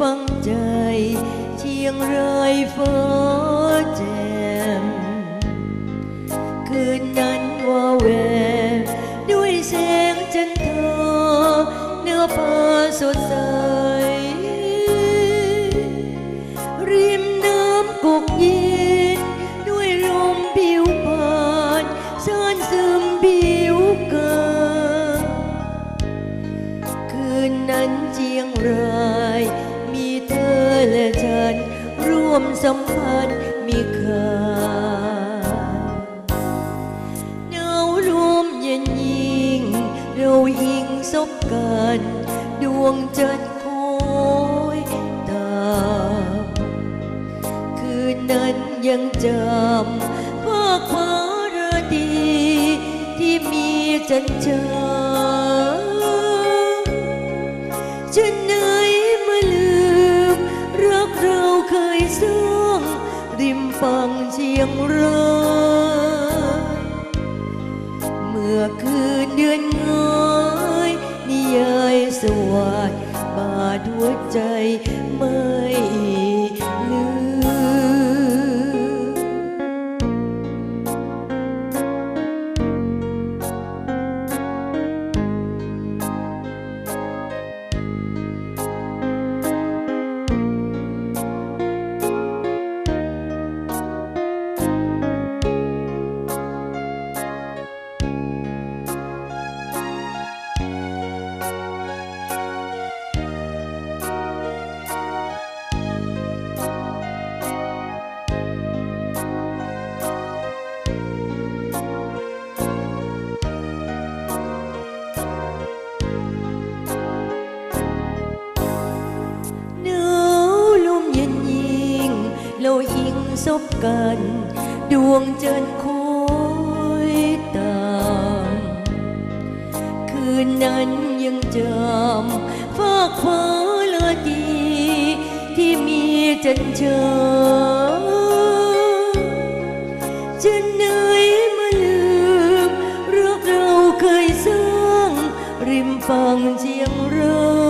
ฟังใจ เชียงรายฟ้าแจ่มคืนนั้นว่าแววด้วยแสงจันทร์เนื้อผ้าสดใส ริมน้ำกุกยีนด้วยลมผิวผ่านซ่านซึมผิวกาคืนนั้นเชียงราย สัมพันธ์มีค่าหนาวลมเย็นยิ่ง เราอิงซบกัน ดวงจันทร์คอยตามคืนนั้นยังจำภาคพาราดีที่มีจันทร์ ยงรายเมื่อคืนเดือนง้อยนิยายสวัสดบาดหัวใจไม่ งเราอิงซบกันดวงจันทร์คอยตามคืนนั้นยังจำฝากฟ้าละดีที่มีจันทราจะไหนมาลืมรักเราเคยสร้าง ริมฝั่งเชียงราย